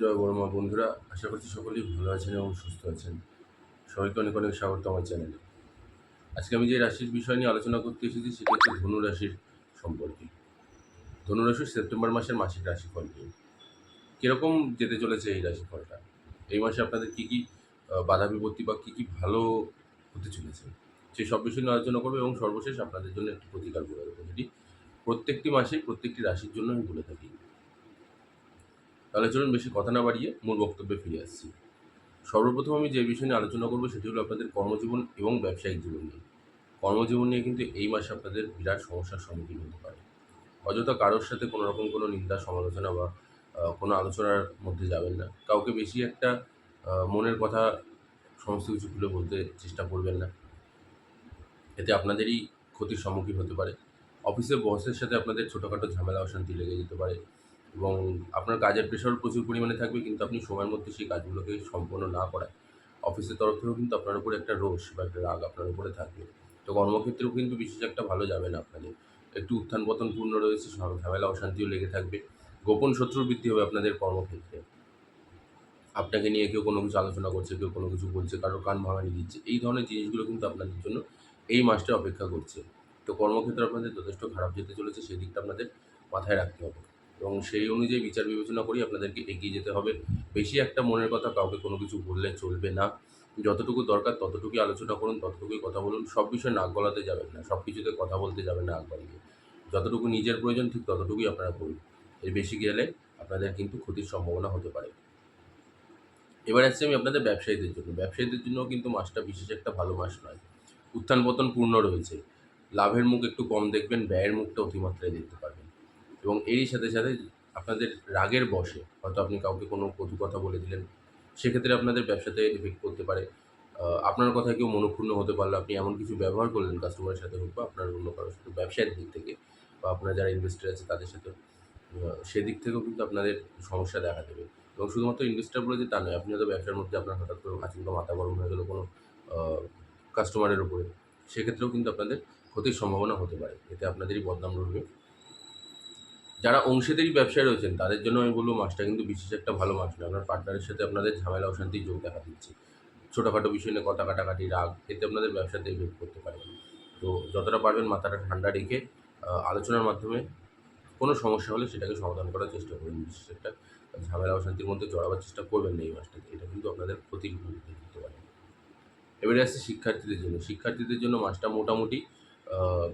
জয় বড়মা বন্ধুরা, আশা করছি সকলেই ভালো আছেন এবং সুস্থ আছেন। সবাইকে অনেক অনেক স্বাগত আমার চ্যানেলে। আজকে আমি যে রাশির বিষয় নিয়ে আলোচনা করতে এসেছি, সেটা হচ্ছে ধনু রাশির সম্পর্কে। ধনু রাশির সেপ্টেম্বর মাসের মাসিক রাশিফল নিয়ে। কীরকম যেতে চলেছে এই রাশিফলটা? এই মাসে আপনাদের কী কী বাধা বিপত্তি বা কী কী ভালো হতে চলেছে? সেই সব বিষয় নিয়ে আলোচনা করব এবং সর্বশেষ আপনাদের জন্য একটি প্রতিকার বলে দেবো। যেটি প্রত্যেকটি মাসে প্রত্যেকটি রাশির জন্য আমি বলে থাকি। তাহলে চলুন বেশি কথা না বাড়িয়ে মূল বক্তব্যে ফিরে আসছি। সর্বপ্রথম আমি যে বিষয় নিয়ে আলোচনা করব সেটি হলো আপনাদের কর্মজীবন এবং ব্যবসায়িক জীবন নিয়ে। কর্মজীবন নিয়ে কিন্তু এই মাসে আপনাদের বিরাট সমস্যার সম্মুখীন হতে পারে অযথা কারোর সাথে কোনো রকম কোনো নিন্দা, সমালোচনা বা কোনো আলোচনার মধ্যে যাবেন না। কাউকে বেশি একটা মনের কথা সমস্ত কিছু খুলে বলতে চেষ্টা করবেন না। এতে আপনাদেরই ক্ষতির সম্মুখীন হতে পারে। অফিসে বসের সাথে আপনাদের ছোটোখাটো ঝামেলা, অশান্তি লেগে যেতে পারে। এবং আপনার কাজের প্রেশার প্রচুর পরিমাণে থাকবে, কিন্তু আপনি সময়ের মধ্যে সেই কাজগুলোকে সম্পন্ন না করায়। অফিসের তরফ থেকেও কিন্তু আপনার উপরে একটা রোষ বা একটা রাগ আপনার উপরে থাকবে। তো কর্মক্ষেত্রেও কিন্তু বিশেষ একটা ভালো যাবে না আপনাদের। একটু উত্থান পতন পূর্ণ রয়েছে ঝামেলা অশান্তিও লেগে থাকবে। গোপন শত্রুর বৃদ্ধি হবে আপনাদের কর্মক্ষেত্রে। আপনাকে নিয়ে কেউ কোনো কিছু আলোচনা করছে, কেউ কোনো কিছু বলছে কারোর কান ভাঙানি দিচ্ছে, এই ধরনের জিনিসগুলো কিন্তু আপনাদের জন্য এই মাসটা অপেক্ষা করছে। তো কর্মক্ষেত্রে আপনাদের যথেষ্ট খারাপ যেতে চলেছে, সেই দিকটা আপনাদের মাথায় রাখতে হবে। এবং সেই অনুযায়ী বিচার বিবেচনা করি আপনাদেরকে এগিয়ে যেতে হবে। বেশি একটা মনের কথা কাউকে কোনো কিছু বললে চলবে না। যতটুকু দরকার ততটুকুই আলোচনা করুন, ততটুকুই কথা বলুন। সব বিষয়ে নাক গলাতে যাবেন না, সব কিছুতে কথা বলতে যাবেন না নাক গলিয়ে যতটুকু নিজের প্রয়োজন ঠিক ততটুকুই আপনারা করুন। এর বেশি গেলে আপনাদের কিন্তু ক্ষতির সম্ভাবনা হতে পারে। এবার আসছে আমি আপনাদের ব্যবসায়ীদের জন্য। ব্যবসায়ীদের জন্য কিন্তু মাসটা বিশেষ একটা ভালো মাস নয়। উত্থান পতন পূর্ণ রয়েছে। লাভের মুখ একটু কম দেখবেন, ব্যয়ের মুখটা অতিমাত্রায় দেখতে পারবেন। এবং এরই সাথে সাথে আপনাদের রাগের বসে হয়তো আপনি কাউকে কোনো কটু কথা বলে দিলেন, সেক্ষেত্রে আপনাদের ব্যবসাতে এফেক্ট করতে পারে। আপনার কথা কেউ মনক্ষুণ্ণ হতে পারলে আপনি এমন কিছু ব্যবহার করলেন কাস্টমারের সাথে হোক বা আপনার অন্য কারোর সাথে, ব্যবসায়ের দিক থেকে বা আপনার যারা ইনভেস্টার আছে তাদের সাথে সেদিক থেকেও কিন্তু আপনাদের সমস্যা দেখা দেবে। এবং শুধুমাত্র ইনভেস্টার বলে যে তা নয় আপনি হয়তো ব্যবসার মধ্যে আপনার হঠাৎ করে আচমকা মাথা গরম হয়ে গেলো কোনো কাস্টমারের উপরে, সেক্ষেত্রেও কিন্তু আপনাদের ক্ষতির সম্ভাবনা হতে পারে। এতে আপনাদেরই বদনাম রইবে যারা অংশীদারি ব্যবসায় রয়েছেন, তাদের জন্য আমি বলব মাসটা কিন্তু বিশেষ একটা ভালো মাস নয়। আপনার পার্টনারের সাথে আপনাদের ঝামেলা অশান্তি যোগ দেখা দিচ্ছে। ছোটোখাটো বিষয় নিয়ে কথা কাটাকাটি, রাগ, এতে আপনাদের ব্যবসাতে ইফেক্ট করতে পারে। তো যতটা পারবেন মাথাটা ঠান্ডা রেখে আলোচনার মাধ্যমে কোনো সমস্যা হলে সেটাকে সমাধান করার চেষ্টা করবেন বিশেষ একটা ঝামেলা অশান্তির মধ্যে জড়াবার চেষ্টা করবেন না এই মাসটাতে এটা কিন্তু আপনাদের ক্ষতির দিতে পারে। এবারে আসছে শিক্ষার্থীদের জন্য। শিক্ষার্থীদের জন্য মাসটা মোটামুটি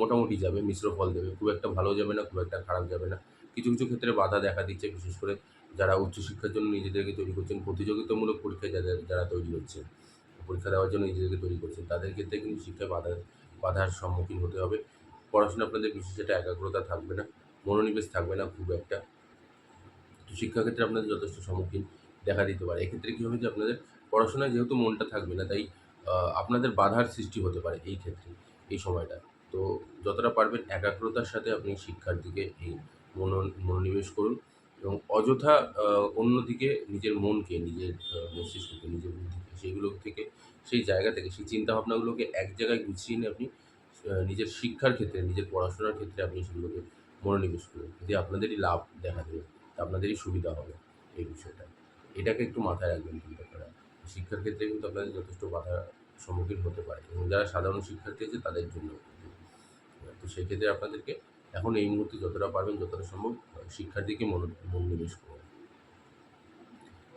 মোটামুটি যাবে, মিশ্র ফল দেবে। খুব একটা ভালো যাবে না, খুব একটা খারাপ যাবে না। কিছু কিছু ক্ষেত্রে বাধা দেখা দিচ্ছে, বিশেষ করে যারা উচ্চশিক্ষার জন্য নিজেদেরকে তৈরি করছেন, প্রতিযোগিতামূলক পরীক্ষায় যাদের যারা তৈরি হচ্ছে, পরীক্ষা দেওয়ার জন্য নিজেদেরকে তৈরি করছেন, তাদের ক্ষেত্রে কিন্তু শিক্ষায় বাধা, বাধার সম্মুখীন হতে হবে। পড়াশোনা আপনাদের বিশেষ একটা একাগ্রতা থাকবে না, মনোনিবেশ থাকবে না খুব একটা। তো শিক্ষাক্ষেত্রে আপনাদের যথেষ্ট সম্মুখীন দেখা দিতে পারে। এক্ষেত্রে কী হবে যে আপনাদের পড়াশোনায় যেহেতু মনটা থাকবে না, তাই আপনাদের বাধার সৃষ্টি হতে পারে এই ক্ষেত্রে, এই সময়টা। তো যতটা পারবেন একাগ্রতার সাথে আপনি শিক্ষার দিকে এই মনোনিবেশ করুন এবং অযথা অন্যদিকে নিজের মনকে, নিজের মস্তিষ্ককে, নিজের বুদ্ধিকে, সেইগুলো থেকে, সেই জায়গা থেকে, সেই চিন্তাভাবনাগুলোকে এক জায়গায় গুছিয়ে নিয়ে আপনি নিজের শিক্ষার ক্ষেত্রে, নিজের পড়াশোনার ক্ষেত্রে আপনি সেগুলোকে মনোনিবেশ করুন। যদি আপনাদেরই লাভ দেখা দেবে আপনাদেরই সুবিধা হবে এই বিষয়টা। এটাকে একটু মাথায় রাখবেন কিন্তু আপনারা। শিক্ষার ক্ষেত্রে কিন্তু আপনাদের যথেষ্ট বাধার সম্মুখীন হতে পারে এবং যারা সাধারণ শিক্ষার্থী আছে তাদের জন্য। তো সেক্ষেত্রে আপনাদেরকে এখন এই মুহূর্তে যতটা পারবেন, যতটা সম্ভব শিক্ষার দিকে মনো, মনোনিবেশ করুন।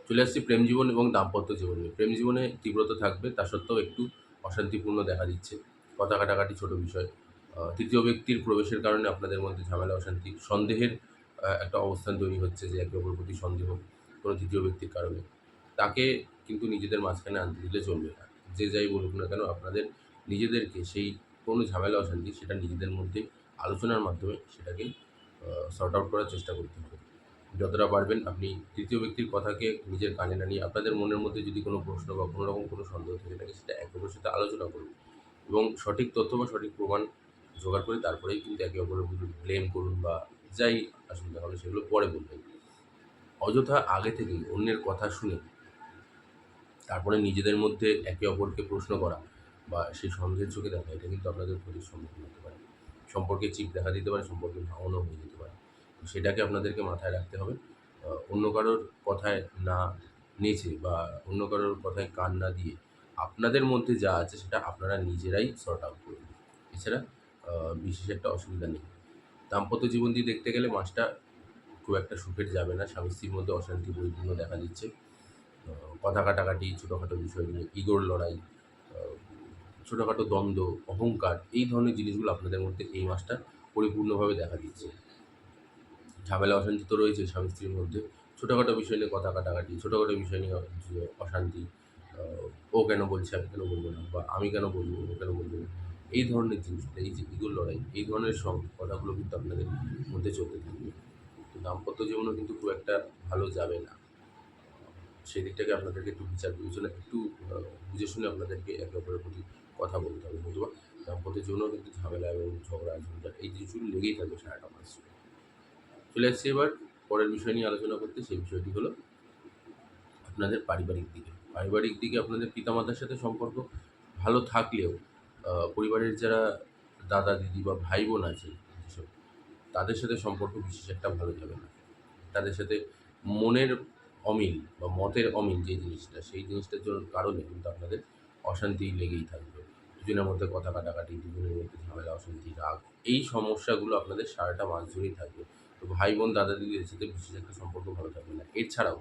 চলে আসছি প্রেম জীবন এবং দাম্পত্য জীবন প্রেম জীবনে তীব্রতা থাকবে, তা সত্ত্বেও একটু অশান্তিপূর্ণ দেখা দিচ্ছে কথা কাটাকাটি ছোটো বিষয়। তৃতীয় ব্যক্তির প্রবেশের কারণে আপনাদের মধ্যে ঝামেলা, অশান্তি, সন্দেহের একটা অবস্থান তৈরি হচ্ছে যে একে অপরের প্রতি সন্দেহ কোনো তৃতীয় ব্যক্তির কারণে। তাকে কিন্তু নিজেদের মাঝখানে আনতে দিলে চলবে না। যে যাই বলুক না কেন, আপনাদের নিজেদেরকে সেই কোনো ঝামেলা, অশান্তি, সেটা নিজেদের মধ্যে আলোচনার মাধ্যমে সেটাকে সর্ট আউট করার চেষ্টা করতে হবে। যতটা পারবেন আপনি তৃতীয় ব্যক্তির কথাকে নিজের কানে না নিয়ে আপনাদের মনের মধ্যে যদি কোনো প্রশ্ন বা কোনো রকম কোনো সন্দেহ থেকে থাকে সেটা একে অপরের সাথে আলোচনা করুন এবং সঠিক তথ্য বা সঠিক প্রমাণ জোগাড় করে তারপরেই কিন্তু একে অপরের ব্লেম করুন বা যাই আসুন তাহলে সেগুলো পরে বলবেন। অযথা আগে থেকেই অন্যের কথা শুনে তারপরে নিজেদের মধ্যে একে অপরকে প্রশ্ন করা বা সেই সন্দেহের চোখে দেখা, এটা কিন্তু আপনাদের ক্ষতির সম্মুখীন হতে পারে। সম্পর্কে চিপ দেখা দিতে পারে, সম্পর্কে ভাঙনও হয়ে যেতে পারে। সেটাকে আপনাদেরকে মাথায় রাখতে হবে। অন্য কারোর কথায় না নেচে বা অন্য কারোর কথায় কান না দিয়ে আপনাদের মধ্যে যা আছে সেটা আপনারা নিজেরাই সর্ট আউট করুন এছাড়া বিশেষ একটা অসুবিধা নেই। দাম্পত্য জীবন দিয়ে দেখতে গেলে মাসটা খুব একটা সুখের যাবে না। স্বামী স্ত্রীর মধ্যে অশান্তি, পরিপূর্ণ দেখা দিচ্ছে। কথা কাটাকাটি, ছোটোখাটো বিষয় নিয়ে, ইগোর লড়াই ছোটোখাটো দ্বন্দ্ব, অহংকার এই ধরনের জিনিসগুলো আপনাদের মধ্যে এই মাসটা পরিপূর্ণভাবে দেখা দিচ্ছে। ঝামেলা অশান্তি তো রয়েছে স্বামী স্ত্রীর মধ্যে। ছোটোখাটো বিষয় নিয়ে কথা কাটাকাটি, ছোটোখাটো বিষয় নিয়ে অশান্তি ও কেন বলছে, আমি কেন বলব না, বা আমি কেন বলব, ও কেন বলব না, এই ধরনের জিনিসগুলো এই যে ইগোর লড়াই, এই ধরনের সব কথাগুলো কিন্তু আপনাদের মধ্যে চলতে থাকবে। তো দাম্পত্য জীবনও কিন্তু খুব একটা ভালো যাবে না। সেই দিকটাকে আপনাদেরকে একটু বিচার, বিবেচনা, একটু বুঝে শুনে আপনাদেরকে একে অপরের প্রতি কথা বলতে হবে নতুবা দাম্পত্য জীবনেও কিন্তু ঝামেলা এবং ঝগড়া ঝঞ্ঝাট এই জিনিসগুলো লেগেই থাকবে সারাটা মাস। চলে আসছি এবার পরের বিষয় নিয়ে আলোচনা করতে, সেই বিষয়টি হলো আপনাদের পারিবারিক দিকে। পারিবারিক দিকে আপনাদের পিতামাতার সাথে সম্পর্ক ভালো থাকলেও পরিবারের যারা দাদা, দিদি বা ভাই বোন আছে যেসব, তাদের সাথে সম্পর্ক বিশেষ একটা ভালো যাবে না। তাদের সাথে মনের অমিল বা মতের অমিল যে জিনিসটা, সেই জিনিসটার জন্য কারণে কিন্তু আপনাদের অশান্তি লেগেই থাকবে। দুজনের মধ্যে কথা কাটাকাটি, দুজনের মধ্যে ঝামেলা, অশান্তি, রাগ, এই সমস্যাগুলো আপনাদের সারাটা মাস ধরেই থাকবে। তো ভাই বোন, দাদা দিদির সাথে বিশেষ একটা সম্পর্ক ভালো থাকবে না। এছাড়াও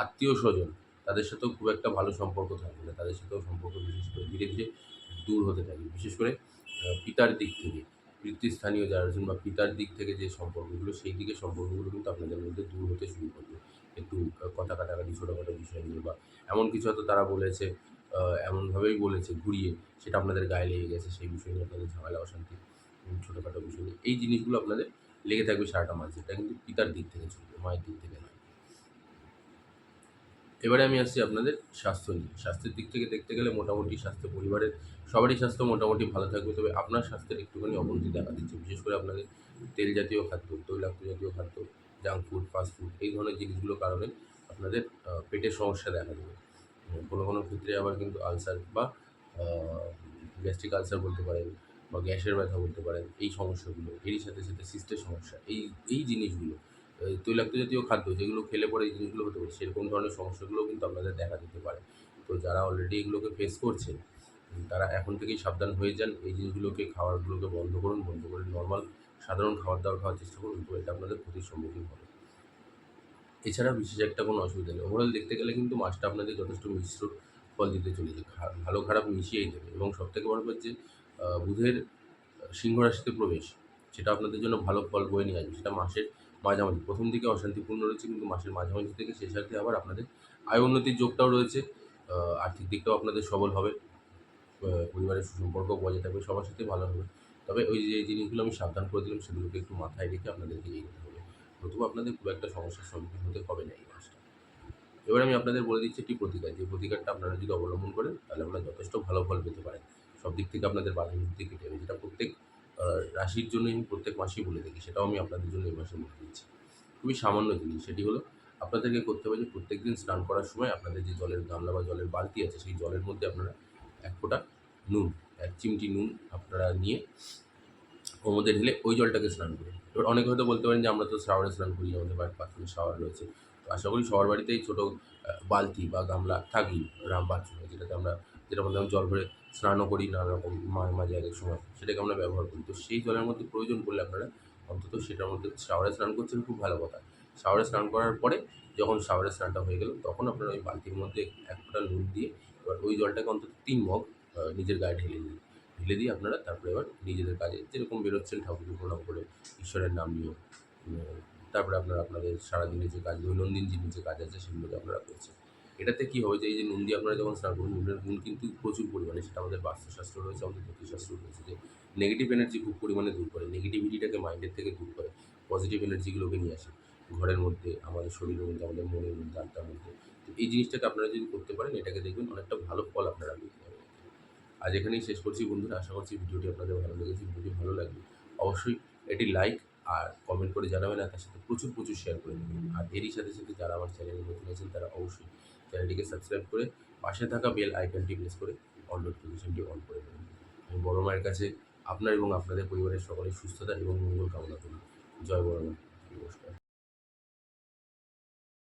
আত্মীয় স্বজন, তাদের সাথেও খুব একটা ভালো সম্পর্ক থাকবে না। তাদের সাথেও সম্পর্ক বিশেষ করে ধীরে ধীরে দূর হতে থাকবে। বিশেষ করে পিতার দিক থেকে পিতৃস্থানীয় যারা আছেন বা পিতার দিক থেকে যে সম্পর্কগুলো, সেই দিকে সম্পর্কগুলো কিন্তু আপনাদের মধ্যে দূর হতে শুরু করবে। একটু কথা কাটাকাটি, ছোটোখাটো বিষয় নিয়ে বা এমন কিছু হয়তো তারা বলেছে এমনভাবেই বলেছে, ঘুরিয়ে, সেটা আপনাদের গায়ে লেগে গেছে, সেই বিষয় নিয়ে আপনাদের ঝামেলা, অশান্তি ছোটোখাটো বিষয় নিয়ে। এই জিনিসগুলো আপনাদের লেগে থাকবে সারাটা মাস যেটা কিন্তু পিতার দিক থেকে চলবে, মায়ের দিক থেকে নয়। এবারে আমি আসছি আপনাদের স্বাস্থ্য নিয়ে। স্বাস্থ্যের দিক থেকে দেখতে গেলে মোটামুটি স্বাস্থ্য পরিবারের সবারই স্বাস্থ্য মোটামুটি ভালো থাকবে, তবে আপনার স্বাস্থ্যের একটুখানি অবনতি দেখা দিচ্ছে, বিশেষ করে আপনাদের তেল জাতীয় খাদ্য, তৈলাক্ত জাতীয় খাদ্য জাঙ্ক ফুড ফাস্ট ফুড এই ধরনের জিনিসগুলোর কারণে আপনাদের পেটের সমস্যা দেখা দেবে। কোনো কোনো ক্ষেত্রে আবার কিন্তু আলসার বা গ্যাস্ট্রিক আলসার বলতে পারেন বা গ্যাসের ব্যথা বলতে পারেন, এই সমস্যাগুলো, এরই সাথে সাথে সিস্টের সমস্যা, এই এই জিনিসগুলো তৈলাক্ত জাতীয় খাদ্য যেগুলো খেলে পরে এই জিনিসগুলো হতে পারে, সেরকম ধরনের সমস্যাগুলো কিন্তু আপনাদের দেখা দিতে পারে। তো যারা অলরেডি এগুলোকে ফেস করছেন, তারা এখন থেকেই সাবধান হয়ে যান, এই জিনিসগুলোকে, খাবারগুলোকে বন্ধ করুন, বন্ধ করে নর্মাল সাধারণ খাবার দাবার খাওয়ার চেষ্টা করুন, তো এটা আপনাদের ক্ষতির সম্মুখীন হবে। এছাড়া বিশেষ একটা কোনো অসুবিধা নেই। ওভারঅল দেখতে গেলে কিন্তু মাছটা আপনাদের যথেষ্ট মিশ্র ফল দিতে চলেছে। ভালো খারাপ মিশিয়েই দেবে এবং সবথেকে বড় যে বুধের সিংহ রাশিতে প্রবেশ, সেটা আপনাদের জন্য ভালো ফল বয়ে নিয়ে আসবে। সেটা মাসের মাঝামাঝি, প্রথম দিকে অশান্তিপূর্ণ রয়েছে কিন্তু মাসের মাঝামাঝি থেকে শেষার্ধে আবার আপনাদের আয় উন্নতির যোগটাও রয়েছে। আর্থিক দিকটাও আপনাদের সবল হবে। পরিবারের সুসম্পর্ক বজায় থাকবে, সবার সাথে ভালো হবে। তবে ওই যে জিনিসগুলো আমি সাবধান করে দিলাম, সেগুলোকে একটু মাথায় রেখে আপনাদেরকে হবে। নতুবা আপনাদের খুব একটা সমস্যার সম্মুখীন হতে হবে না এই মাসটা। এবার আমি আপনাদের বলে দিচ্ছি একটি প্রতিকার। যে প্রতিকারটা আপনারা যদি অবলম্বন করেন, তাহলে আপনারা যথেষ্ট ভালো ফল পেতে পারেন। সব দিক থেকে আপনাদের বাধা বিপত্তি কেটে যাবে। যেটা প্রত্যেক রাশির জন্যই আমি প্রত্যেক মাসেই বলে থাকি, সেটাও আমি আপনাদের জন্য এই মাসে বলে দিচ্ছি। খুবই সামান্য জিনিস, সেটি হলো আপনাদেরকে করতে হবে যে প্রত্যেক দিন স্নান করার সময় আপনাদের যে জলের গামলা বা জলের বালতি আছে, সেই জলের মধ্যে আপনারা এক ফোঁটা নুন, এক চিমটি নুন আপনারা নিয়ে ওর ঢেলে ওই জলটাকে স্নান করুন এবার অনেকে হয়তো বলতে পারেন যে আমরা তো শাওয়ারে স্নান করি আমাদের বাড়ির বাথরুমে শাওয়ার রয়েছে। তো আশা করি সবার বাড়িতেই ছোটো বালতি বা গামলা থাকি রাম বাথরুমে, যেটাতে আমরা, যেটা মধ্যে আমরা জল ভরে স্নানও করি নানা রকম মাঝে মাঝে এক সময়, সেটাকে আমরা ব্যবহার করি। তো সেই জলের মধ্যে প্রয়োজন পড়লে আপনারা অন্তত সেটার মধ্যে শাওয়ারে স্নান করছেন, খুব ভালো কথা। শাওয়ারে স্নান করার পরে যখন শাওয়ারে স্নানটা হয়ে গেল, তখন আপনারা ওই বালতির মধ্যে এক ফোঁটা নুন দিয়ে এবার ওই জলটাকে অন্তত তিন মগ নিজের গায়ে ঢেলে দিন ঢেলে দিয়ে আপনারা তারপরে এবার নিজেদের কাজে যেরকম বেরোচ্ছেন ঠাকুরকে প্রণাম করে ঈশ্বরের নাম নিয়ে তারপরে আপনারা আপনাদের সারাদিনের যে কাজ, দৈনন্দিন জীবনের যে কাজ আছে সেগুলোকে আপনারা করছেন। এটাতে কী হবে যে এই যে নুন দিয়ে আপনারা যখন স্নান করুন নুনের গুণ কিন্তু প্রচুর পরিমাণে, সেটা আমাদের বাস্তুশাস্ত্র রয়েছে, আমাদের জ্যোতিষশাস্ত্র রয়েছে যে নেগেটিভ এনার্জি খুব পরিমাণে দূর করে নেগেটিভিটিটাকে মাইন্ডের থেকে দূর করে পজিটিভ এনার্জিগুলোকে নিয়ে আসে। ঘরের মধ্যে, আমাদের শরীরের মধ্যে, আমাদের মনের মধ্যে, আত্মার মধ্যে। এই জিনিসটাকে আপনারা যদি করতে পারেন, এটাকে দেখবেন অনেকটা ভালো ফল আপনারা পেতে পারেন। আজ এখানেই শেষ করছি বন্ধুরা, আশা করছি ভিডিওটি আপনাদের ভালো লেগেছে, ভিডিওটি ভালো লাগবে। অবশ্যই এটি লাইক আর কমেন্ট করে জানাবেন আর তার সাথে প্রচুর প্রচুর শেয়ার করে দেবেন আর এরই সাথে সাথে যারা আমার চ্যানেলে নতুন আছেন, তারা অবশ্যই চ্যানেলটিকে সাবস্ক্রাইব করে পাশে থাকা বেল আইকনটি প্রেস করে অল নোটিফিকেশনটি অন করে দেবেন। আমি বড় মায়ের কাছে আপনার এবং আপনাদের পরিবারের সকলের সুস্থতা এবং মঙ্গল কামনা করি। জয় বড় নমস্কার।